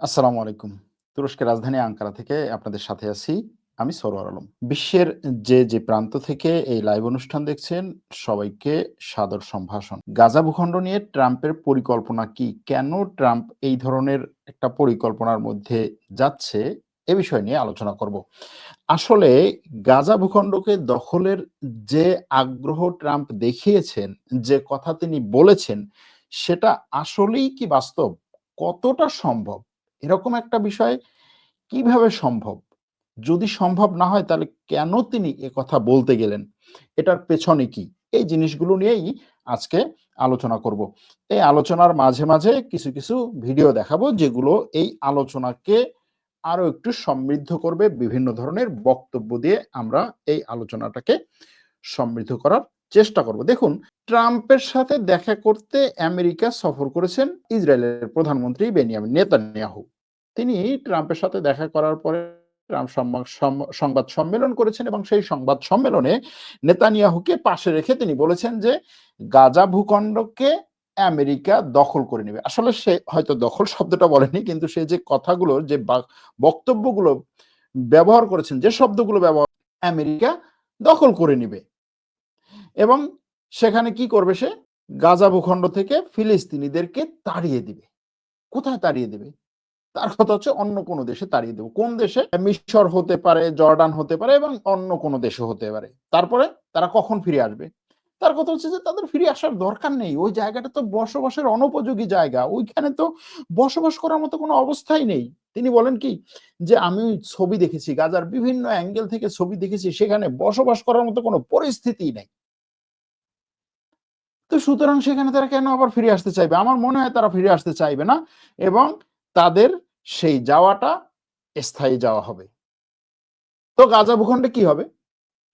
আসসালামু আলাইকুম। তুরস্কের রাজধানী আঙ্কারা থেকে আপনাদের সাথে আছি। আমি সরোয়ার আলম। বিশ্বের যে, যে প্রান্ত থেকে এই লাইভ অনুষ্ঠান দেখছেন সবাইকে সাদর সম্ভাষণ। গাজা ভূখণ্ড নিয়ে ট্রাম্পের পরিকল্পনা কি? কেন ট্রাম্প এই ধরনের একটা পরিকল্পনার মধ্যে যাচ্ছে? এ বিষয় নিয়ে আলোচনা করব। আসলে গাজা ভূখণ্ডকে দখলের যে আগ্রহ ট্রাম্প দেখিয়েছেন, যে কথা তিনি বলেছেন, সেটা আসলেই কি বাস্তব? কতটা সম্ভব? এরকম একটা বিষয় কীভাবে সম্ভব? যদি সম্ভব না হয় তাহলে কেন তিনি একথা বলতে গেলেন? এটার পেছনে কি? এই জিনিসগুলো নিয়েই আজকে আলোচনা করব। এই আলোচনার মাঝে, মাঝে কিছু, কিছু ভিডিও দেখাবো যেগুলো এই আলোচনাকে আরও একটু সমৃদ্ধ করবে। বিভিন্ন ধরনের বক্তব্য দিয়ে আমরা এই আলোচনাটাকে সমৃদ্ধ করার চেষ্টা করব। দেখুন ট্রাম্পের সাথে দেখা করতে আমেরিকা সফর করেছেন ইসরায়েলের প্রধানমন্ত্রী বেনিয়ামিন নেতানিয়াহু। তিনি ট্রাম্পের সাথে দেখা করার পরে ট্রাম্প সংবাদ সম্মেলন করেছেন এবং সেই সংবাদ সম্মেলনে নেতানিয়াহুকে পাশে রেখে তিনি বলেছেন যে, গাজা ভূখণ্ডকে আমেরিকা দখল করে নেবে আসলে সে হয়তো দখল শব্দটা বলেনি কিন্তু সে যে কথাগুলো যে বক্তব্যগুলো ব্যবহার করেছেন, যে শব্দগুলো ব্যবহার আমেরিকা দখল করে নিবে। এবং সেখানে কি করবে সে? গাজা ভূখণ্ড থেকে ফিলিস্তিনিদেরকে তাড়িয়ে দিবে। কোথায় তাড়িয়ে দিবে? তার কথা হচ্ছে অন্য কোনো দেশে তাড়িয়ে দেব। কোন দেশে? মিশর হতে পারে, জর্ডান হতে পারে এবং অন্য কোনো দেশও হতে পারে। তারপরে তারা কখন ফিরে আসবে? তার কথা হচ্ছে যে তাদের ফিরে আসার দরকার নেই। ওই জায়গাটা তো বসবাসের অনুপযোগী জায়গা। ওইখানে তো বসবাস করার মতো কোনো অবস্থাই নেই। তিনি বলেন কি? যে আমি ছবি দেখেছি, গাজার বিভিন্ন অ্যাঙ্গেল থেকে ছবি দেখেছি সেখানে বসবাস করার মতো কোনো পরিস্থিতিই নাই। তো সুতরাং সেখানে তারা কেন আবার ফিরে আসতে চাইবে? আমার মনে হয় তারা ফিরে আসতে চাইবে না এবং তাদের সেই যাওয়াটা স্থায়ী যাওয়া হবে। তো গাজা ভূখণ্ডে কি হবে?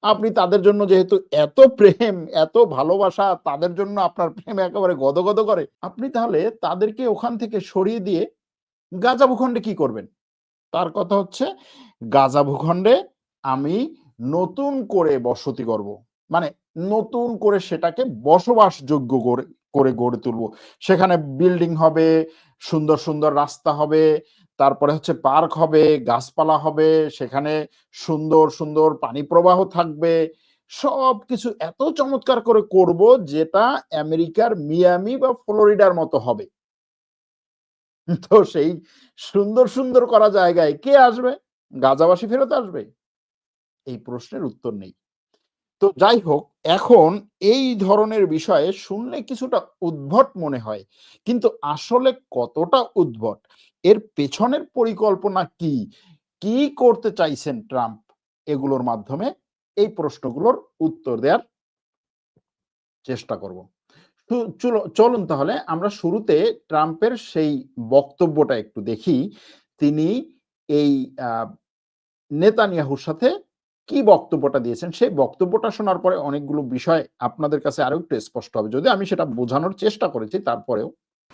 আপনি তাদের জন্য যেহেতু এত প্রেম, এত ভালোবাসা, তাদের জন্য আপনার প্রেম একেবারে গদগদ করে। আপনি তাহলে তাদেরকে ওখান থেকে সরিয়ে দিয়ে গাজা ভূখণ্ডে কি করবেন? তার কথা হচ্ছে গাজা ভূখণ্ডে আমি নতুন করে বসতি করব। মানে নতুন করে সেটাকে বসবাসযোগ্য করে করে গড়ে তুলব। সেখানে বিল্ডিং হবে, সুন্দর, সুন্দর রাস্তা হবে, তারপরে হচ্ছে পার্ক হবে, গাছপালা হবে, সেখানে সুন্দর, সুন্দর পানি প্রবাহ থাকবে। সবকিছু এত চমৎকার করে করব যেটা আমেরিকার মিয়ামি বা ফ্লোরিডার মতো হবে। তো সেই সুন্দর, সুন্দর করা জায়গায় কে আসবে? গাজাবাসী ফেরত আসবে? এই প্রশ্নের উত্তর নেই। তো যাই হোক, এখন এই ধরনের বিষয়ে শুনলে কিছুটা উদ্ভট মনে হয়। কিন্তু আসলে কতটা উদ্ভট? এর পেছনের পরিকল্পনা কি? কি করতে চাইছেন ট্রাম্প? এগুলোর মাধ্যমে এই প্রশ্নগুলোর উত্তর দেয়ার চেষ্টা করব। চলুন তাহলে আমরা শুরুতে ট্রাম্পের সেই বক্তব্যটা একটু দেখি। তিনি এই নেতানিয়াহুর সাথে কি বক্তব্যটা দিয়েছেন? সেই বক্তব্যটা শোনার পরে অনেকগুলো বিষয় আপনাদের কাছে আরও একটু স্পষ্ট হবে। যদি আমি সেটা বোঝানোর চেষ্টা করেছি তারপরেও।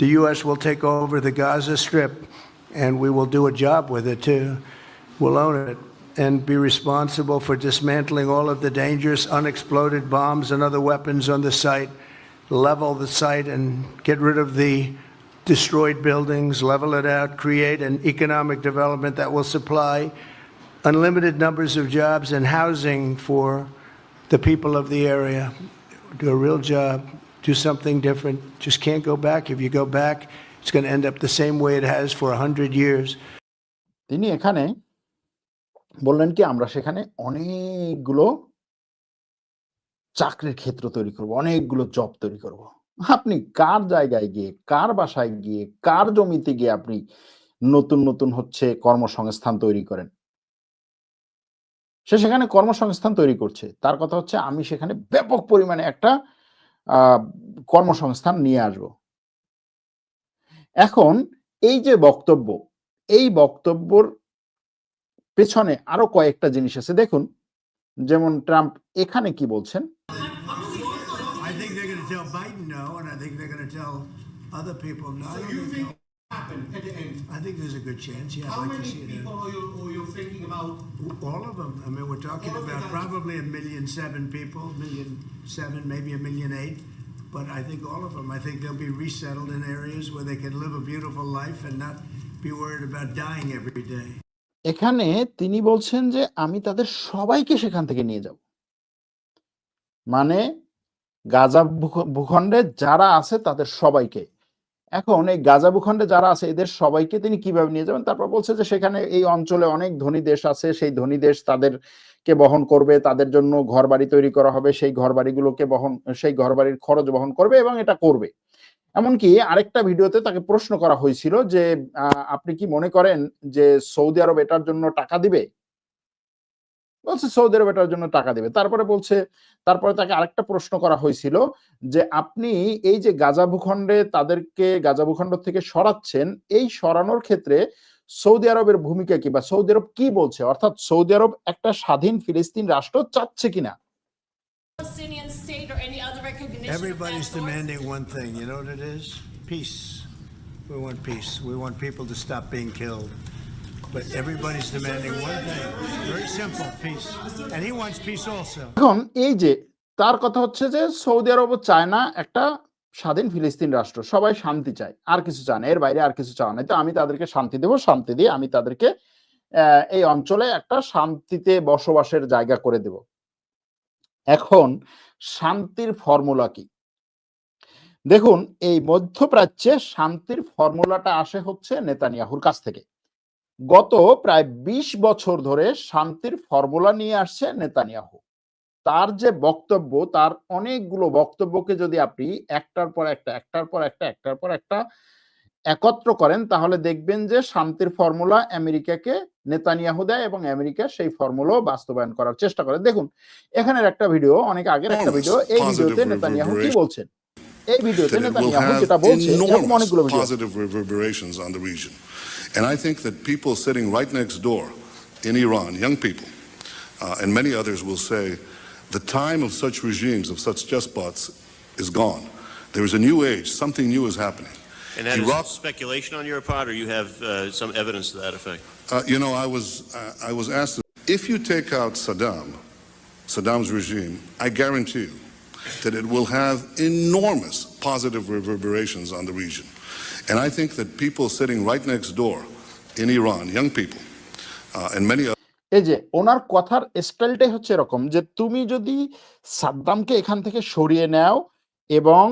The U.S. will take over the Gaza Strip and we will do a job with it too. We'll own it and be responsible for dismantling all of the dangerous unexploded bombs and other weapons on the site, level the site and get rid of the destroyed buildings, level it out, create an economic development that will supply unlimited numbers of jobs and housing for the people of the area. Do a real job, do something different. Just can't go back. If you go back, it's going to end up the same way it has for 100 years. তিনি এখানে বললেন কি আমরা সেখানে অনেকগুলো চাকরির ক্ষেত্র তৈরি করব, অনেকগুলো জব তৈরি করব। আপনি কার জায়গায় গিয়ে, কার বাসায় গিয়ে, কার জমিতে গিয়ে আপনি নতুন, নতুন হচ্ছে কর্মসংস্থান তৈরি করেন? সে সেখানে কর্মসংস্থান তৈরি করছে। তার কথা হচ্ছে আমি সেখানে ব্যাপক পরিমাণে একটা কর্মসংস্থান নিয়ে আসব। এখন এই যে বক্তব্য, এই বক্তব্যর পেছনে আরও কয়েকটা জিনিস আছে। দেখুন, যেমন ট্রাম্প এখানে কি বলছেন? I think they're going to tell Biden no, and I think they're going to tell other people no. So you think happen at the end? I think there's a good chance. Yeah, How I'd like to many see people are you, are you thinking about? All of them. I mean, we're talking All of about them. probably a million seven people, million seven, maybe a million eight. But I think all of them. I think they'll be resettled in areas where they can live a beautiful life and not be worried about dying every day. এখানে তিনি বলছেন যে আমি তাদের সবাইকে সেখান থেকে নিয়ে যাব মানে গাজা ভূখ- ভূখণ্ডে যারা আছে তাদের সবাইকে এখন এই গাজা ভূখণ্ডে যারা আছে, এদের সবাইকে তিনি কীভাবে নিয়ে যাবেন? তারপর বলছে যে সেখানে এই অঞ্চলে অনেক ধনী দেশ আছে, সেই ধনী দেশ তাদেরকে বহন করবে, তাদের জন্য ঘর বাড়ি তৈরি করা হবে, সেই ঘর বাড়িগুলোকে বহন, সেই ঘর বাড়ির খরচ বহন করবে এবং এটা করবে। এমনকি আরেকটা ভিডিওতে তাকে প্রশ্ন করা হয়েছিল যে আপনি কি মনে করেন যে সৌদি আরব এটার জন্য টাকা দিবে? বলছে সৌদি আরব এটার জন্য টাকা দেবে তারপরে বলছে তারপরে তাকে আরেকটা প্রশ্ন করা হয়েছিল যে আপনি এই যে গাজা ভূখণ্ডে তাদেরকে গাজা ভূখণ্ড থেকে সরাচ্ছেন এই সরানোর ক্ষেত্রে সৌদি আরবের ভূমিকা কি বা সৌদি আরব কি বলছে অর্থাৎ সৌদি আরব একটা স্বাধীন ফিলিস্তিন রাষ্ট্র চাচ্ছে কিনা Everybody's demanding one thing. You know what it is? Peace. We want peace. We want people to stop being killed. But everybody's demanding one thing. Very simple, peace. And he wants peace also. এই যে, তার কথা হচ্ছে যে, Saudi আরব চায় না একটা স্বাধীন ফিলিস্তিন রাষ্ট্র সবাই শান্তি চায়, আর কিছু চায় না এর বাইরে আর কিছু চায় না তো আমি তাদেরকে শান্তি দেব, শান্তি দিয়ে আমি তাদেরকে এই অঞ্চলে একটা শান্তিতে বসবাসের জায়গা করে দেব এখন শান্তির ফর্মুলা কি দেখুন, এই মধ্যপ্রাচ্যে শান্তির ফর্মুলাটা আসে হচ্ছে নেতানিয়াহুর কাছ থেকে গত প্রায় ২০ বছর ধরে শান্তির ফর্মুলা নিয়ে আসছে নেতানিয়াহু। তার যে বক্তব্য তার অনেকগুলো বক্তব্যকে যদি আপনি একটার পর একটা একটার পর একটা একটার পর একটা একত্র করেন তাহলে দেখবেন যে শান্তির ফর্মুলা আমেরিকাকে নেতানিয়াহু দেয় এবং আমেরিকা সেই ফর্মুলা বাস্তবায়ন করার চেষ্টা করে। দেখুন এখানের একটা ভিডিও অনেক আগের একটা ভিডিও এই ভিডিওতে নেতানিয়াহু কি বলছেন? এই ভিডিওতে নেতানিয়াহু যেটা বলছে এরকম অনেকগুলো video positive reverberations on the region. And I think that people sitting right next door in Iran, young people, uh, and many others will say, the time of such regimes, of such despots, is gone. There is a new age, something new is happening. And that Iraq- is speculation on your part, or you have uh, some evidence to that effect? Uh, you know, I was, uh, I was asked, if you take out Saddam, Saddam's regime, I guarantee you that it will have enormous positive reverberations on the region. And I think that people sitting right next door in Iran, young people, uh, and many এই যে ওনার কথার স্টাইলটাই হচ্ছে এরকম যে তুমি যদি সাদ্দামকে এখান থেকে সরিয়ে নাও এবং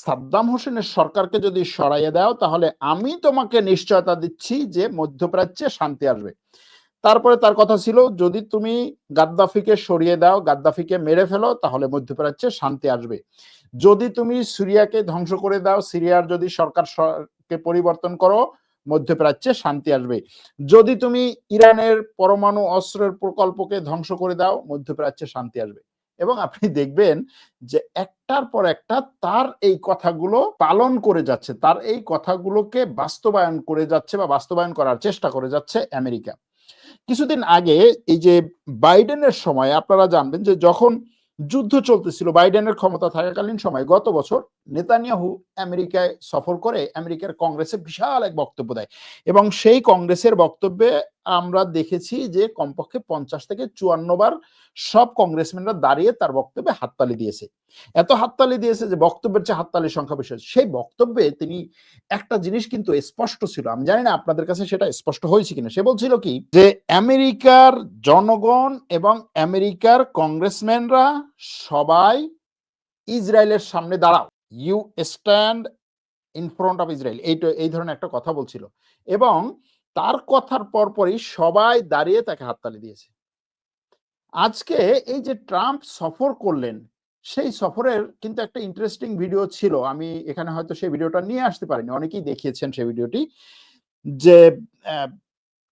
সাদ্দাম হোসেনের সরকারকে যদি সরাইয়ে দাও তাহলে আমি তোমাকে নিশ্চয়তা দিচ্ছি যে মধ্যপ্রাচ্যে শান্তি আসবে। তারপরে তার কথা ছিল যদি তুমি গাদ্দাফিকে সরিয়ে দাও গাদ্দাফিকে মেরে ফেলো তাহলে মধ্যপ্রাচ্যে শান্তি আসবে। যদি তুমি সিরিয়াকে ধ্বংস করে দাও সিরিয়ার যদি সরকার কে পরিবর্তন করো মধ্যপ্রাচ্যে শান্তি আসবে। যদি তুমি ইরানের পরমাণু অস্ত্রের প্রকল্পকে ধ্বংস করে দাও মধ্যপ্রাচ্যে শান্তি আসবে। এবং আপনি দেখবেন যে একটার পর একটা তার এই কথাগুলো পালন করে যাচ্ছে, তার এই কথাগুলোকে বাস্তবায়ন করে যাচ্ছে বা বাস্তবায়ন করার চেষ্টা করে যাচ্ছে আমেরিকা। কিছুদিন আগে এই যে বাইডেনের সময় আপনারা জানবেন যে যখন যুদ্ধ চলতেছিল বাইডেনের ক্ষমতা থাকাকালীন সময়। গত বছর নেতানিয়াহু আমেরিকায় সফর করে আমেরিকার কংগ্রেসে বিশাল এক বক্তব্য দেয় এবং সেই কংগ্রেসের বক্তব্যে আমরা দেখেছি যে কমপক্ষে পঞ্চাশ থেকে চুয়ান্ন বার সব কংগ্রেসম্যানরা দাঁড়িয়ে তার বক্তব্যে হাততালি দিয়েছে। এত হাততালি দিয়েছে যে বক্তব্যের চেয়ে হাততালির সংখ্যা বেশি সেই বক্তব্যে তিনি একটা জিনিস কিন্তু স্পষ্ট ছিল। আমি জানি না আপনাদের কাছে সেটা স্পষ্ট হয়েছে কিনা। সে বলছিল কি যে আমেরিকার জনগণ এবং আমেরিকার কংগ্রেসম্যানরা সবাই ইসরায়েলের সামনে দাঁড়াও। You stand in front of Israel এই এই ধরনের একটা কথা বলছিল। এবং তার কথার পরপরই সবাই দাঁড়িয়ে তাকে হাততালি দিয়েছে। আজকে এই যে ট্রাম্প সফর করলেন, সেই সফরের কিন্তু একটা ইন্টারেস্টিং ভিডিও ছিল। আমি এখানে হয়তো সেই ভিডিওটা নিয়ে আসতে পারিনি, অনেকেই দেখিয়েছেন সেই ভিডিওটি যে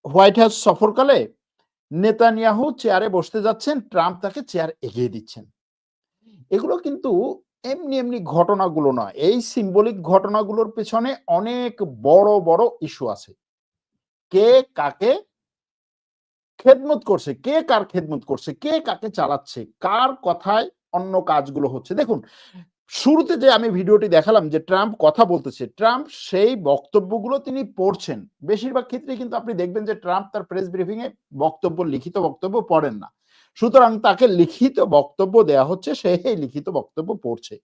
হোয়াইট হাউস সফরকালে নেতানিয়াহু চেয়ারে বসতে যাচ্ছেন, ট্রাম্প তাকে চেয়ার এগিয়ে দিচ্ছেন। এগুলো কিন্তু এমনি এমনি ঘটনাগুলো নয়। এই সিম্বলিক ঘটনাগুলোর পেছনে অনেক বড় বড় ইস্যু আছে। কে কাকে খেদমত করছে? কে কার খেদমত করছে? কে কাকে চালাচ্ছে? কার কথায় অন্য কাজগুলো হচ্ছে? দেখুন, শুরুতে যে আমি ভিডিওটি দেখালাম যে ট্রাম্প কথা বলতেছে, ট্রাম্প সেই বক্তব্যগুলো তিনি পড়ছেন। বেশিরভাগ ক্ষেত্রে কিন্তু আপনি দেখবেন যে ট্রাম্প তার প্রেস ব্রিফিং এ বক্তব্য, লিখিত বক্তব্য পড়েন না। সুতরাং তাকে লিখিত বক্তব্য দেয়া হচ্ছে, সে এই লিখিত বক্তব্য পড়ছে।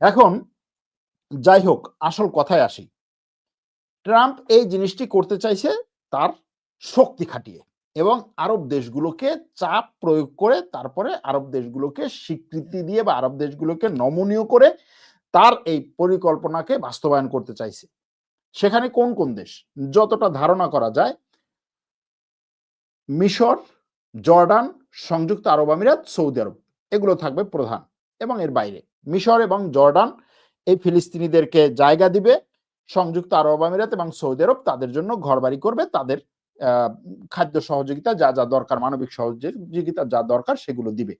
এখন যাই হোক, আসল কথায় আসি। ট্রাম্প এই জিনিসটি করতে চাইছে তার শক্তি খাটিয়ে এবং আরব দেশগুলোকে চাপ প্রয়োগ করে তারপরে আরব দেশগুলোকে স্বীকৃতি দিয়ে বা আরব দেশগুলোকে নমনীয় করে তার এই পরিকল্পনাকে বাস্তবায়ন করতে চাইছে। সেখানে কোন কোন দেশ? যতটা ধারণা করা যায়, মিশর, জর্ডান, সংযুক্ত আরব আমিরাত, সৌদি আরব, এগুলো থাকবে প্রধান এবং এর বাইরে। মিশর এবং জর্ডান এই ফিলিস্তিনিদেরকে জায়গা দিবে সংযুক্ত আরব আমিরাত এবং সৌদি আরব তাদের জন্য ঘরবাড়ি করবে। তাদের খাদ্য সহযোগিতা যা যা দরকার, মানবিক সহযোগিতা যা দরকার সেগুলো দিবে।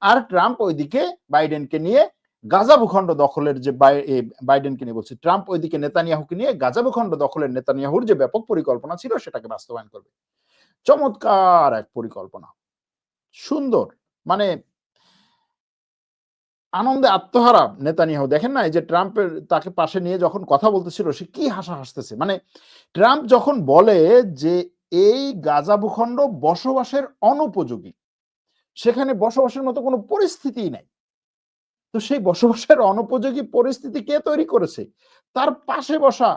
আর ট্রাম্প ওইদিকে বাইডেনকে নিয়ে গাজা ভূখণ্ড দখলের যে বাই- বাইডেনকে নিয়ে বলছে, ট্রাম্প ওইদিকে নেতানিয়াহুকে নিয়ে গাজা ভূখণ্ড দখলের নেতানিয়াহুর যে ব্যাপক পরিকল্পনা ছিল সেটাকে বাস্তবায়ন করবে। চমৎকার এক পরিকল্পনা। সুন্দর। মানে আনন্দে আত্মহারা নেতানিয়াহু। দেখেন না এই যে ট্রাম্পের, তাকে পাশে নিয়ে যখন কথা বলতেছিল, সে কি হাসা হাসতেছে মানে ট্রাম্প যখন বলে যে এই গাজা ভূখণ্ড বসবাসের অনুপযোগী, সেখানে বসবাসের মতো কোনো পরিস্থিতি নাই। তো সেই বসবাসের অনুপযোগী পরিস্থিতি কে তৈরি করেছে? তার পাশে বসা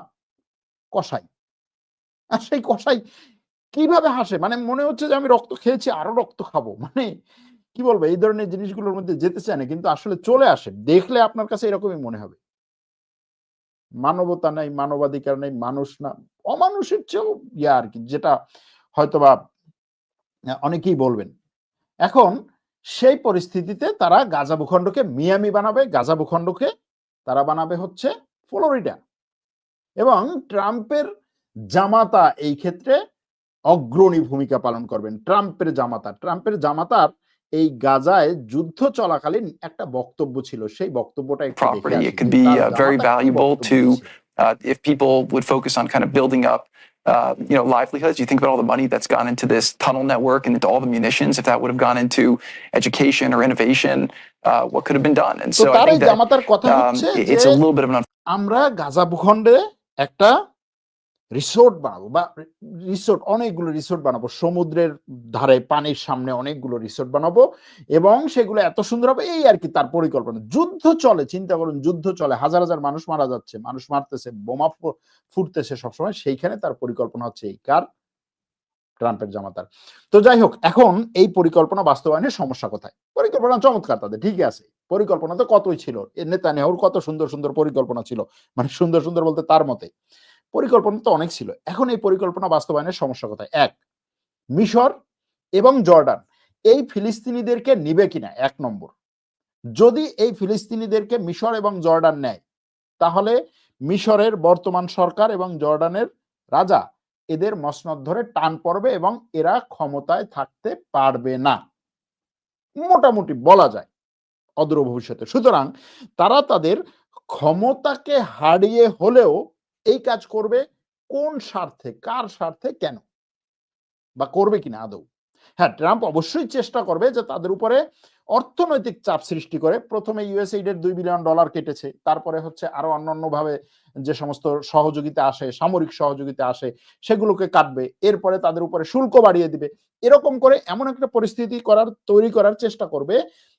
কসাই। আর সেই কসাই কীভাবে হাসে? মানে মনে হচ্ছে যে আমি রক্ত খেয়েছি, আরও রক্ত খাব। মানে কি বলব? এই ধরনের জিনিসগুলোর মধ্যে যেতে চায় না, কিন্তু আসলে চলে আসে। দেখলে আপনার কাছে এরকমই মনে হবে। মানবতা নাই, মানবাধিকার নাই, মানুষ না, অমানুষের চেয়েও ইয়া আর কি যেটা হয়তোবা অনেকেই বলবেন। এখন সেই পরিস্থিতিতে তারা গাজা ভূখণ্ডকে মিয়ামি বানাবে, গাজা ভূখণ্ডকে তারা বানাবে হচ্ছে ফ্লোরিডা। এবং ট্রাম্পের জামাতা এই ক্ষেত্রে অগ্রণী ভূমিকা পালন করবেন। ট্রাম্পের জামাতা, ট্রাম্পের জামাতার এই গাজায় যুদ্ধ চলাকালীন একটা বক্তব্য ছিল সেই বক্তব্যটা একটু দেখে It could be uh, very valuable to, uh, if people would focus on kind of building up, uh, you know, livelihoods. You think about all the money that's gone into this tunnel network and into all the munitions. If that would have gone into education or innovation, uh, what could have been done? And তো so I think that um, it's a little bit of an আমরা গাজা ভূখণ্ডে একটা resort বানাবো বা resort, অনেকগুলো resort বানাবো। সমুদ্রের ধারে, পানির সামনে অনেকগুলো রিসোর্ট বানাবো এবং সেগুলো এত সুন্দর হবে, এই আর কি তার পরিকল্পনা। যুদ্ধ চলে, চিন্তা করুন, যুদ্ধ চলে। হাজার হাজার মানুষ মারা যাচ্ছে, মানুষ মারতেছে, বোমা ফুটতেছে সবসময়, সেইখানে তার পরিকল্পনা হচ্ছে এই কার? ট্রাম্পের জামাতার। তো যাই হোক, এখন এই পরিকল্পনা বাস্তবায়নের সমস্যা কোথায়? পরিকল্পনা চমৎকার তাদের, ঠিকই আছে। পরিকল্পনা তো কতই ছিল? এ নেতানিয়াহুর কত সুন্দর সুন্দর পরিকল্পনা ছিল? মানে সুন্দর সুন্দর বলতে তার মতে। পরিকল্পনা তো অনেক ছিল। এখন এই পরিকল্পনা বাস্তবায়নের সমস্যা কোথায়? এক, মিশর এবং জর্ডান, এই ফিলিস্তিনিদেরকে নিবে কিনা? এক নম্বর। যদি এই ফিলিস্তিনিদেরকে মিশর এবং জর্ডান নেয়, তাহলে মিশরের বর্তমান সরকার এবং জর্ডানের রাজা এদের মসনদ ধরে টান পড়বে এবং এরা ক্ষমতায় থাকতে পারবে না। মোটামুটি বলা যায় অদূর ভবিষ্যতে। সুতরাং তারা তাদের ক্ষমতাকে হারিয়ে হলেও এই কাজ করবে কোন স্বার্থে, কার স্বার্থে, কেন? বা করবে কিনা আদৌ? হ্যাঁ ট্রাম্প অবশ্যই চেষ্টা করবে যে তাদের উপরে অর্থনৈতিক চাপ সৃষ্টি করে। প্রথমে ইউএসএইডের দুই বিলিয়ন ডলার কেটেছে, তারপরে হচ্ছে আরও অন্যান্য ভাবে যে সমস্ত সহযোগিতা আসে, সামরিক সহযোগিতা আসে, সেগুলোকে কাটবে। এরপরে তাদের উপরে শুল্ক বাড়িয়ে দিবে। এরকম করে এমন একটা পরিস্থিতি করার, তৈরি করার চেষ্টা করবে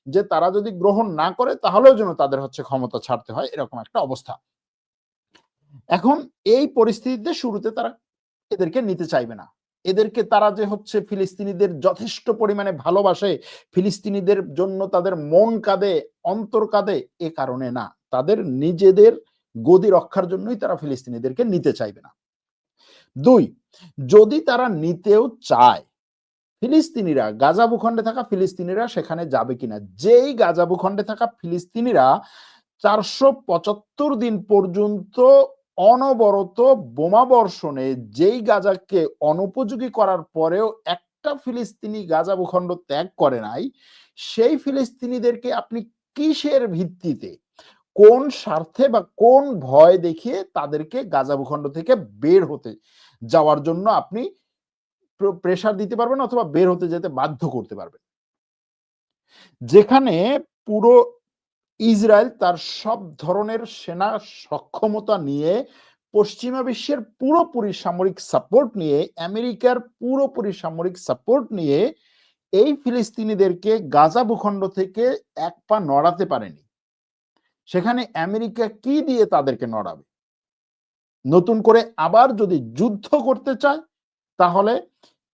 যে তারা যদি গ্রহণ না করে তাহলেও যেন তাদের হচ্ছে ক্ষমতা ছাড়তে হয়, এরকম একটা অবস্থা। এখন এই পরিস্থিতিতে শুরুতে তারা এদেরকে নিতে চাইবে না। এদেরকে তারা যে হচ্ছে ফিলিস্তিনিদের যথেষ্ট পরিমাণে ভালোবাসে, ফিলিস্তিনিদের জন্য তাদের মন কাঁদে, অন্তর কাঁদে, এ কারণে না। তাদের নিজেদের গদি রক্ষার জন্যই তারা ফিলিস্তিনিদেরকে নিতে চাইবে না। দুই, যদি তারা নিতেও চায়, ফিলিস্তিনিরা, গাজা ভূখণ্ডে থাকা ফিলিস্তিনিরা সেখানে যাবে কিনা? যেই গাজা ভূখণ্ডে থাকা ফিলিস্তিনিরা চারশো পঁচাত্তর দিন পর্যন্ত অনবরত বোমা বর্ষণে যেই গাজাকে অনুপযোগী করার পরেও একটা ফিলিস্তিনি গাজা ভূখণ্ড ত্যাগ করে নাই, সেই ফিলিস্তিনিদেরকে আপনি কিসের ভিত্তিতে, কোন স্বার্থে বা কোন ভয় দেখিয়ে তাদেরকে গাজা ভূখণ্ড থেকে বের হতে, যাওয়ার জন্য আপনি প্রেসার দিতে পারবেন অথবা বের হতে যেতে বাধ্য করতে পারবেন। যেখানে পুরো ইসরায়েল তার সব ধরনের সেনা সক্ষমতা নিয়ে পশ্চিমা বিশ্বের পুরোপুরি সামরিক সাপোর্ট নিয়ে, আমেরিকার পুরোপুরি সামরিক সাপোর্ট নিয়ে এই ফিলিস্তিনিদেরকে গাজা ভূখণ্ড থেকে এক পা নড়াতে পারেনি। সেখানে আমেরিকা কি দিয়ে তাদেরকে নড়াবে? নতুন করে আবার যদি যুদ্ধ করতে চায়, তাহলে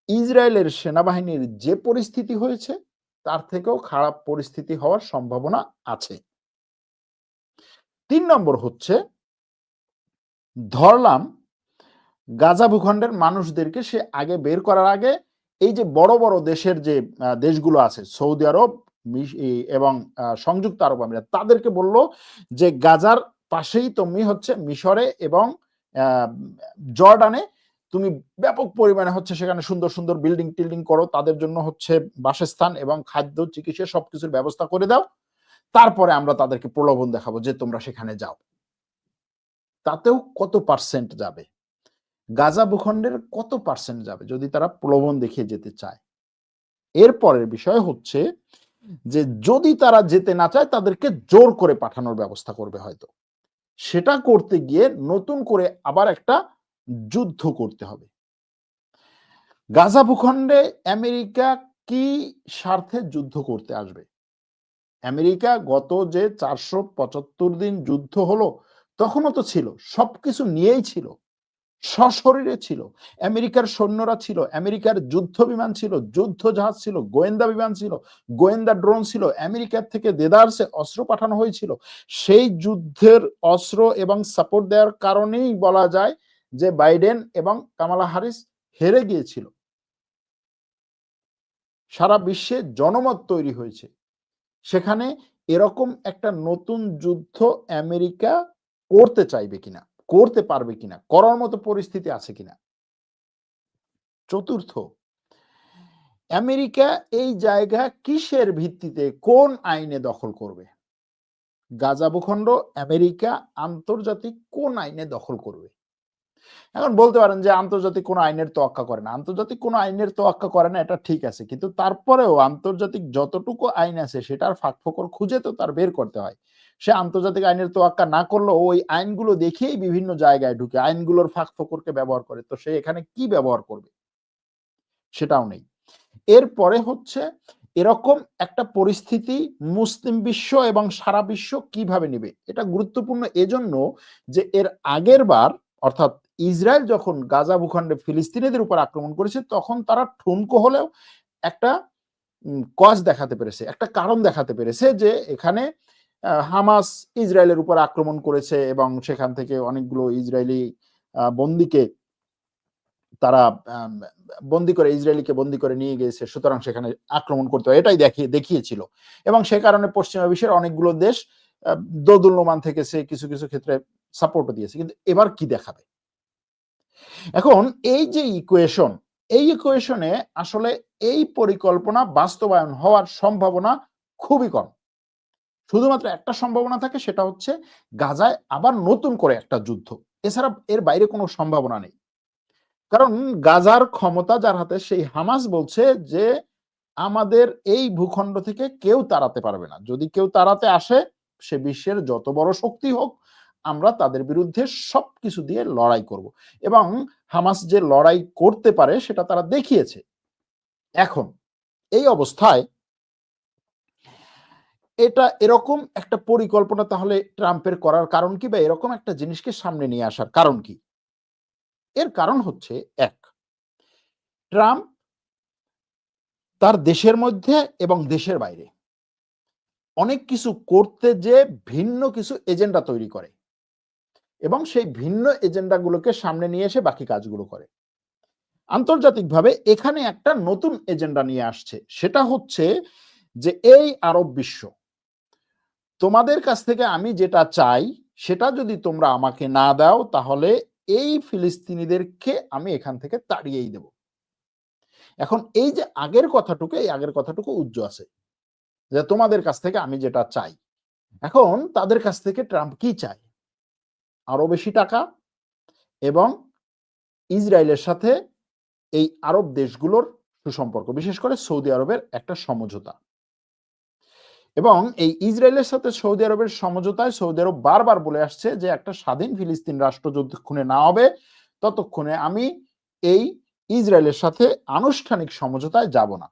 ইসরায়েলের সেনাবাহিনীর যে পরিস্থিতি হয়েছে, তার থেকেও খারাপ পরিস্থিতি হওয়ার সম্ভাবনা আছে। তিন নম্বর হচ্ছে, ধরলাম গাজা ভূখণ্ডের মানুষদেরকে সে আগে বের করার আগে এই যে বড় বড় দেশের যে দেশগুলো আছে, সৌদি আরব এবং সংযুক্ত আরব আমিরাত, তাদেরকে বলল যে গাজার পাশেই তুমি হচ্ছে মিশরে এবং জর্ডানে তুমি ব্যাপক পরিমাণে হচ্ছে সেখানে সুন্দর সুন্দর বিল্ডিং টিল্ডিং করো, তাদের জন্য হচ্ছে বাসস্থান এবং খাদ্য, চিকিৎসা সবকিছুর ব্যবস্থা করে দাও। তারপরে আমরা তাদেরকে প্রলোভন দেখাবো যে তোমরা সেখানে যাও। তাতেও কত পার্সেন্ট যাবে? গাজা ভূখণ্ডের কত পার্সেন্ট যাবে যদি তারা প্রলোভন দেখিয়ে যেতে চায়? এরপরের বিষয় হচ্ছে যে যদি তারা যেতে না চায়, তাদেরকে জোর করে পাঠানোর ব্যবস্থা করবে হয়তো। সেটা করতে গিয়ে নতুন করে আবার একটা যুদ্ধ করতে হবে। গাজা ভূখণ্ডে আমেরিকা কি স্বার্থে যুদ্ধ করতে আসবে? আমেরিকা গত যে চারশো পঁচাত্তর দিন যুদ্ধ হলো, তখনও তো ছিল, সবকিছু নিয়েই ছিল, সশরীরে ছিল, আমেরিকার সৈন্যরা ছিল, আমেরিকার যুদ্ধ বিমান ছিল যুদ্ধ জাহাজ ছিল, গোয়েন্দা বিমান ছিল, গোয়েন্দা ড্রোন ছিল, আমেরিকার থেকে দেদারসে অস্ত্র পাঠানো হয়েছিল, সেই যুদ্ধের অস্ত্র এবং সাপোর্ট দেওয়ার কারণেই বলা যায় যে বাইডেন এবং কামালা হারিস হেরে গিয়েছিল। সারা বিশ্বে জনমত তৈরি হয়েছে। সেখানে এরকম একটা নতুন যুদ্ধ আমেরিকা করতে চাইবে কিনা, করতে পারবে কিনা, করার মতো পরিস্থিতি আছে কিনা? চতুর্থ, আমেরিকা এই জায়গা কিসের ভিত্তিতে, কোন আইনে দখল করবে? গাজা ভূখণ্ড আমেরিকা আন্তর্জাতিক কোন আইনে দখল করবে? এখন বলতে পারেন যে আন্তর্জাতিক কোনো আইনের তোয়াক্কা করে না। আন্তর্জাতিক কোনো আইনের তোয়াক্কা করে না, এটা ঠিক আছে। কিন্তু তারপরেও আন্তর্জাতিক যতটুকু আইন আছে, সেটার ফাঁক ফোকর খুঁজে তো তার বের করতে হয়। সে আন্তর্জাতিক আইনের তোয়াক্কা না করলেও ওই আইনগুলো দেখেই বিভিন্ন জায়গায় ঢুকে, আইনগুলোর ফাঁক ফোকরকে ব্যবহার করে। তো সে এখানে কি ব্যবহার করবে? সেটাও নেই। এরপরে হচ্ছে এরকম একটা পরিস্থিতি মুসলিম বিশ্ব এবং সারা বিশ্ব কীভাবে নেবে? এটা গুরুত্বপূর্ণ এজন্য যে এর আগের বার, অর্থাৎ ইসরায়েল যখন গাজা ভূখণ্ডে ফিলিস্তিনিদের উপর আক্রমণ করেছে, তখন তারা ঠুনকো হলেও একটা কজ দেখাতে পেরেছে, একটা কারণ দেখাতে পেরেছে যে এখানে হামাস ইসরায়েলের উপর আক্রমণ করেছে এবং সেখান থেকে অনেকগুলো ইসরায়েলি বন্দীকে তারা বন্দি করে, ইসরায়েলিকে বন্দি করে নিয়ে গিয়েছে, সুতরাং সেখানে আক্রমণ করতে এটাই দেখিয়ে দেখিয়েছিল। এবং সে কারণে পশ্চিমা বিশ্বের অনেকগুলো দেশ দোদুল্যমান থেকে সে কিছু কিছু ক্ষেত্রে সাপোর্টও দিয়েছে। কিন্তু এবার কি দেখাবে? এখন এই যে ইকুয়েশন এই ইকুয়েশনে আসলে এই পরিকল্পনা বাস্তবায়ন হওয়ার সম্ভাবনা খুবই কম। শুধুমাত্র একটা সম্ভাবনা থাকে, সেটা হচ্ছে গাজায় আবার নতুন করে একটা যুদ্ধ। এছাড়া এর বাইরে কোনো সম্ভাবনা নেই। কারণ গাজার ক্ষমতা যার হাতে, সেই হামাস বলছে যে আমাদের এই ভূখণ্ড থেকে কেউ তাড়াতে পারবে না। যদি কেউ তাড়াতে আসে, সে বিশ্বের যত বড় শক্তি হোক আমরা তাদের বিরুদ্ধে সবকিছু দিয়ে লড়াই করব। এবং হামাস যে লড়াই করতে পারে, সেটা তারা দেখিয়েছে। এখন এই অবস্থায় এটা এরকম একটা পরিকল্পনা তাহলে ট্রাম্পের করার কারণ কি বা এরকম একটা জিনিসকে সামনে নিয়ে আসার কারণ কি? এর কারণ হচ্ছে এক, ট্রাম্প তার দেশের মধ্যে এবং দেশের বাইরে অনেক কিছু করতে যে ভিন্ন কিছু এজেন্ডা তৈরি করে। এবং সেই ভিন্ন এজেন্ডাগুলোকে সামনে নিয়ে এসে বাকি কাজগুলো করে। আন্তর্জাতিকভাবে এখানে একটা নতুন এজেন্ডা নিয়ে আসছে। সেটা হচ্ছে যে, এই আরব বিশ্ব, তোমাদের কাছ থেকে আমি যেটা চাই, সেটা যদি তোমরা আমাকে না দাও, তাহলে এই ফিলিস্তিনিদেরকে আমি এখান থেকে তাড়িয়েই দেব। এখন এই যে, আগের কথাটুকু, এই আগের কথাটুকু উজ্জ্ব আছে। যে, তোমাদের কাছ থেকে আমি যেটা চাই। এখন তাদের কাছ থেকে ট্রাম্প কি চায়? আরও বেশি টাকা এবং ইসরায়েলের সাথে এই আরব দেশগুলোর সুসম্পর্ক, বিশেষ করে সৌদি আরবের একটা সমঝোতা। এবং এই ইসরায়েলের সাথে সৌদি আরবের সমঝোতায় সৌদি আরব বারবার বলে আসছে যে একটা স্বাধীন ফিলিস্তিন রাষ্ট্র যতক্ষণে না হবে, ততক্ষণে আমি এই ইসরায়েলের সাথে আনুষ্ঠানিক সমঝোতায় যাব না।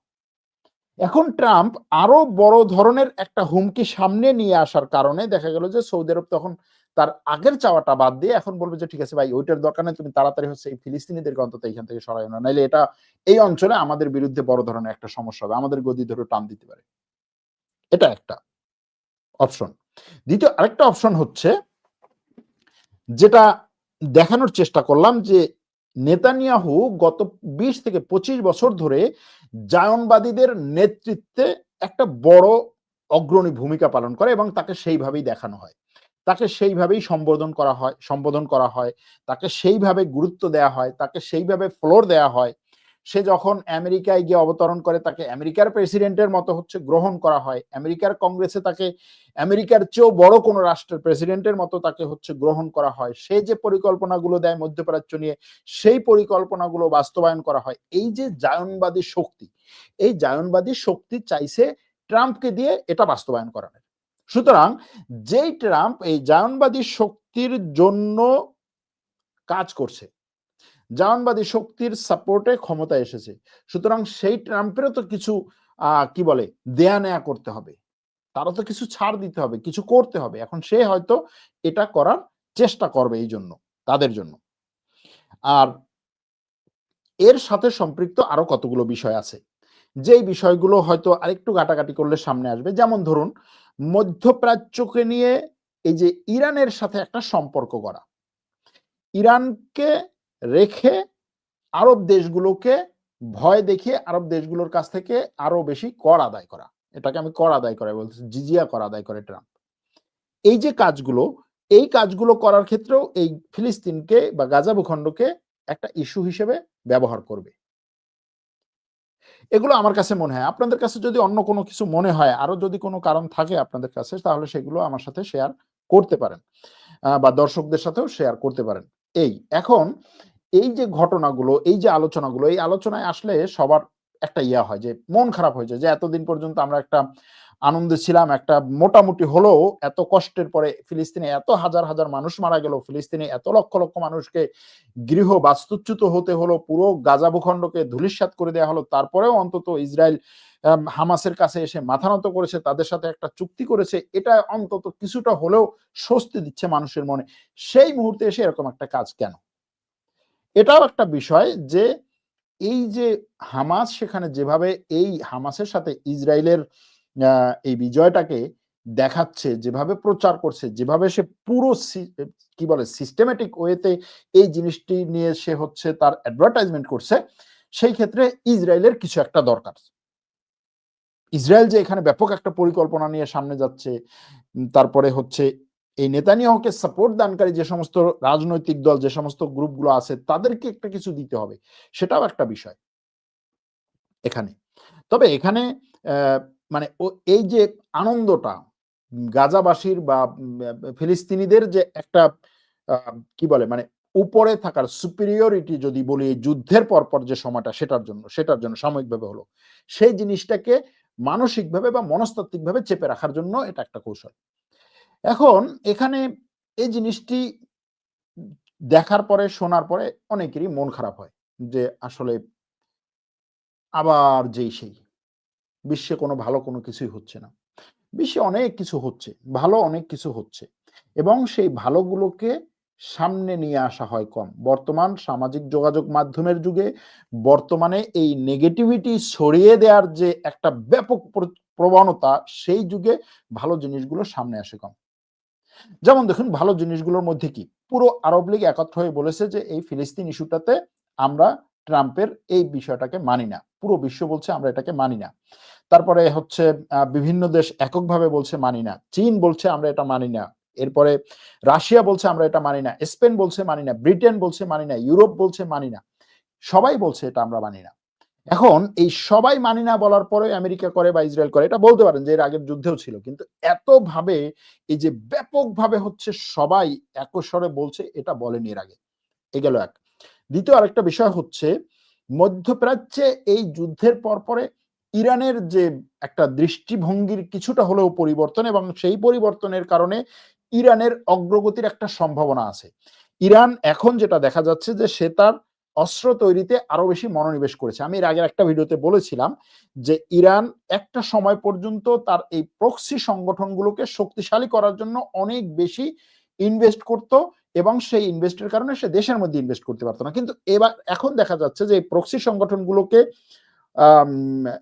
এখন ট্রাম্প আরও বড় ধরনের একটা হুমকি সামনে নিয়ে আসার কারণে দেখা গেল যে সৌদি আরব তখন তার আগের চাওয়াটা বাদ দিয়ে এখন বলবে যে, ঠিক আছে ভাই, ওইটার দরকার নেই, তুমি তাড়াতাড়ি হচ্ছে এই ফিলিস্তিনিদেরকে অন্তত এখান থেকে সরাই না। নাইলে এটা, এই অঞ্চলে আমাদের বিরুদ্ধে বড় ধরনের একটা সমস্যা হবে। আমাদের গদি ধরে টান দিতে পারে। এটা একটা অপশন। দ্বিতীয়, আরেকটা অপশন হচ্ছে যেটা দেখানোর চেষ্টা করলাম যে, নেতানিয়াহু গত বিশ থেকে পঁচিশ বছর ধরে জায়নবাদীদের নেতৃত্বে একটা বড় অগ্রণী ভূমিকা পালন করে এবং তাকে সেইভাবেই দেখানো হয়। তাকে সেইভাবেই সম্বোধন করা হয়, সম্বোধন করা হয়, তাকে সেইভাবে গুরুত্ব দেওয়া হয়, তাকে সেইভাবে ফ্লোর দেওয়া হয়। সে যখন আমেরিকায় গিয়ে অবতরণ করে, তাকে আমেরিকার প্রেসিডেন্টের মতো হচ্ছে গ্রহণ করা হয়। আমেরিকার কংগ্রেসে তাকে, আমেরিকার চেয়েও বড় কোনো রাষ্ট্রের প্রেসিডেন্টের মতো তাকে হচ্ছে গ্রহণ করা হয়। সে যে পরিকল্পনাগুলো দেয় মধ্যপ্রাচ্য নিয়ে, সেই পরিকল্পনাগুলো বাস্তবায়ন করা হয়। এই যে জায়নবাদী শক্তি, এই জায়নবাদী শক্তি চাইছে ট্রাম্পকে দিয়ে এটা বাস্তবায়ন করানোর সুতরাং যেই ট্রাম্প এই জায়নবাদী শক্তির জন্য কাজ করছে জায়নবাদী শক্তির সাপোর্টে ক্ষমতা এসেছে, সুতরাং সেই ট্রাম্পেরও তো কিছু কি বলে, দেয়া নেয়া করতে হবে, তারও তো কিছু ছাড় দিতে হবে, কিছু করতে হবে, এখন সে হয়তো এটা করার চেষ্টা করবে এই জন্য, তাদের জন্য। আর এর সাথে সম্পৃক্ত আরও কতগুলো বিষয় আছে, যেই বিষয়গুলো হয়তো আরেকটু ঘাটাঘাটি করলে সামনে আসবে, যেমন ধরুন মধ্যপ্রাচ্যকে নিয়ে এই যে ইরানের সাথে একটা সম্পর্ক করা ইরানকে রেখে আরব দেশগুলোকে ভয় দেখিয়ে আরব দেশগুলোর কাছ থেকে আরও বেশি কর আদায় করা। এটাকে আমি কর আদায় করে বলছি জিজিয়া কর আদায় করে ট্রাম্প। এই যে কাজগুলো, এই কাজগুলো করার ক্ষেত্রেও এই ফিলিস্তিনকে বা গাজা ভূখণ্ডকে একটা ইস্যু হিসেবে ব্যবহার করবে। এগুলো আমার কাছে মনে হয়। আপনাদের কাছে যদি অন্য কোনো কিছু মনে হয়, আরও যদি কোনো কারণ থাকে আপনাদের কাছে, তাহলে সেগুলো আমার সাথে শেয়ার করতে পারেন। বা দর্শকদের সাথেও শেয়ার করতে পারেন। এই, এখন এই যে ঘটনাগুলো, এই যে আলোচনাগুলো, এই আলোচনায় আসলে সবার একটা ইয়া হয় যে, মন খারাপ হয়ে যায় যে, এতদিন পর্যন্ত আমরা একটা আনন্দে ছিলাম। একটা মোটামুটি হলেও এত কষ্টের পরে ফিলিস্তিনে এত হাজার হাজার মানুষ মারা গেল, ফিলিস্তিনে এত লক্ষ লক্ষ মানুষকে গৃহ বাস্তুচ্যুত হতে হলো, পুরো গাজা ভূখণ্ডকে ধূলিসাৎ করে দেওয়া হলো। তারপরেও অন্তত ইসরায়েল হামাসের কাছে এসে মাথা নত করেছে, তাদের সাথে একটা চুক্তি করেছে। এটা অন্তত কিছুটা হলেও স্বস্তি দিচ্ছে মানুষের মনে। সেই মুহূর্তে এসে এরকম একটা কাজ কেন? এটাও একটা বিষয় যে এই যে হামাস সেখানে যেভাবে এই হামাসের সাথে ইসরায়েলের এই বিজয়টাকে দেখাচ্ছে, যেভাবে প্রচার করছে, যেভাবে সে পুরো কি বলে সিস্টেমেটিক ওয়েতে এই জিনিসটি নিয়ে সে হচ্ছে তার অ্যাডভার্টাইজমেন্ট করছে, সেই ক্ষেত্রে ইসরায়েলের কিছু একটা দরকার। ইসরায়েল যে এখানে ব্যাপক একটা পরিকল্পনা নিয়ে সামনে যাচ্ছে, তারপরে হচ্ছে এই নেতানিয়াহুকে সাপোর্ট দানকারী যে সমস্ত রাজনৈতিক দল, যে সমস্ত গ্রুপগুলো আছে, তাদেরকে একটা কিছু দিতে হবে, সেটাও একটা বিষয়। এখানে। তবে এখানে মানে এই যে আনন্দটা গাজাবাসীর বা ফিলিস্তিনিদের যে একটা কি বলে মানে উপরে থাকার সুপিরিয়রিটি যদি বলি যুদ্ধের পরপর যে সময়টা সেটার জন্য সেটার জন্য সাময়িকভাবে হলো, সেই জিনিসটাকে মানসিকভাবে বা মনস্তাত্ত্বিকভাবে চেপে রাখার জন্য এটা একটা কৌশল। এখন এখানে এই জিনিসটি দেখার পরে, শোনার পরে অনেকেরই মন খারাপ হয় যে আসলে আবার যেই সেই। বিশ্বে কোনো ভালো কোনো কিছুই হচ্ছে না। বিশ্বে অনেক কিছু হচ্ছে, ভালো অনেক কিছু হচ্ছে এবং সেই ভালোগুলোকে সামনে নিয়ে আসা হয় কম। বর্তমান সামাজিক যোগাযোগ মাধ্যমের যুগে বর্তমানে এই নেগেটিভিটি ছড়িয়ে দেওয়ার যে একটা ব্যাপক প্রবণতা, সেই যুগে ভালো জিনিসগুলো সামনে আসে কম। যেমন দেখুন, ভালো জিনিসগুলোর মধ্যে কি? পুরো আরব লীগ একত্র হয়ে বলেছে যে, এই ফিলিস্তিন ইস্যুটাতে আমরা ট্রাম্পের এই বিষয়টাকে মানি না। পুরো বিশ্ব বলছে আমরা এটাকে মানি না। তারপরে হচ্ছে বিভিন্ন দেশ এককভাবে বলছে মানি না। চীন বলছে আমরা এটা মানি না। এরপরে রাশিয়া বলছে আমরা এটা মানি না। স্পেন বলছে মানি না। ব্রিটেন বলছে মানি না। ইউরোপ বলছে মানি না। সবাই বলছে এটা আমরা মানি না। এখন এই সবাই মানি না বলার পরে আমেরিকা করে বা ইসরায়েল করে, এটা বলতে পারেন যে এর আগের যুদ্ধেও ছিল। কিন্তু এত ভাবে এই যে ব্যাপকভাবে হচ্ছে সবাই একস্বরে বলছে, এটা বলেনি এর আগে। এ গেল এক। দ্বিতীয় আরেকটা বিষয় হচ্ছে, মধ্যপ্রাচ্যে এই যুদ্ধের পর পরে ইরানের যে একটা দৃষ্টিভঙ্গির কিছুটা হলেও পরিবর্তন এবং সেই পরিবর্তনের কারণে ইরানের অগ্রগতির একটা সম্ভাবনা আছে। ইরান এখন যেটা দেখা যাচ্ছে যে সে তার অস্ত্র তৈরিতে আরও বেশি মনোনিবেশ করেছে। আমি এর আগের একটা ভিডিওতে বলেছিলাম যে ইরান একটা সময় পর্যন্ত তার এই প্রক্সি সংগঠনগুলোকে শক্তিশালী করার জন্য অনেক বেশি ইনভেস্ট করত এবং সেই ইনভেস্টের কারণে সে দেশের মধ্যে ইনভেস্ট করতে পারতো না। কিন্তু এবার এখন দেখা যাচ্ছে যে এই প্রক্সি সংগঠনগুলোকে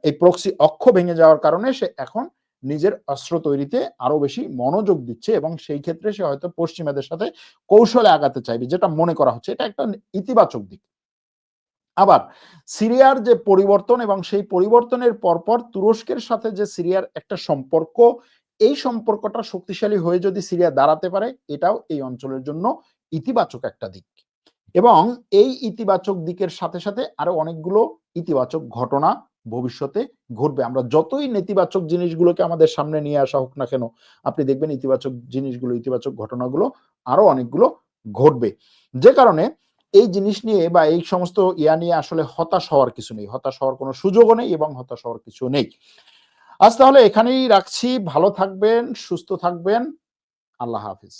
এই প্রক্সি অক্ষ ভেঙে যাওয়ার কারণে সে এখন নিজের অস্ত্র তৈরিতে আরও বেশি মনোযোগ দিচ্ছে এবং সেই ক্ষেত্রে সে হয়তো পশ্চিমাদের সাথে কৌশলে আগাতে চাইবে, যেটা মনে করা হচ্ছে। এটা একটা ইতিবাচক দিক। আবার সিরিয়ার যে পরিবর্তন এবং সেই পরিবর্তনের পরপর তুরস্কের সাথে যে সিরিয়ার একটা সম্পর্ক, এই সম্পর্কটা শক্তিশালী হয়ে যদি সিরিয়া দাঁড়াতে পারে, এটাও এই অঞ্চলের জন্য ইতিবাচক একটা দিক। এবং এই ইতিবাচক দিকের সাথে সাথে আরও অনেকগুলো ইতিবাচক ঘটনা ভবিষ্যতে ঘটবে। আমরা যতই নেতিবাচক জিনিসগুলোকে আমাদের সামনে নিয়ে আসা হোক না কেন, আপনি দেখবেন ইতিবাচক জিনিসগুলো, ইতিবাচক ঘটনাগুলো আরও অনেকগুলো ঘটবে। যে কারণে এই জিনিস নিয়ে বা এই সমস্ত ইয়া নিয়ে আসলে হতাশ হওয়ার কিছু নেই। হতাশ হওয়ার কোনো সুযোগও নেই এবং হতাশ হওয়ার কিছু নেই। আজ তাহলে এখানেই রাখছি। ভালো থাকবেন, সুস্থ থাকবেন। আল্লাহ হাফিজ।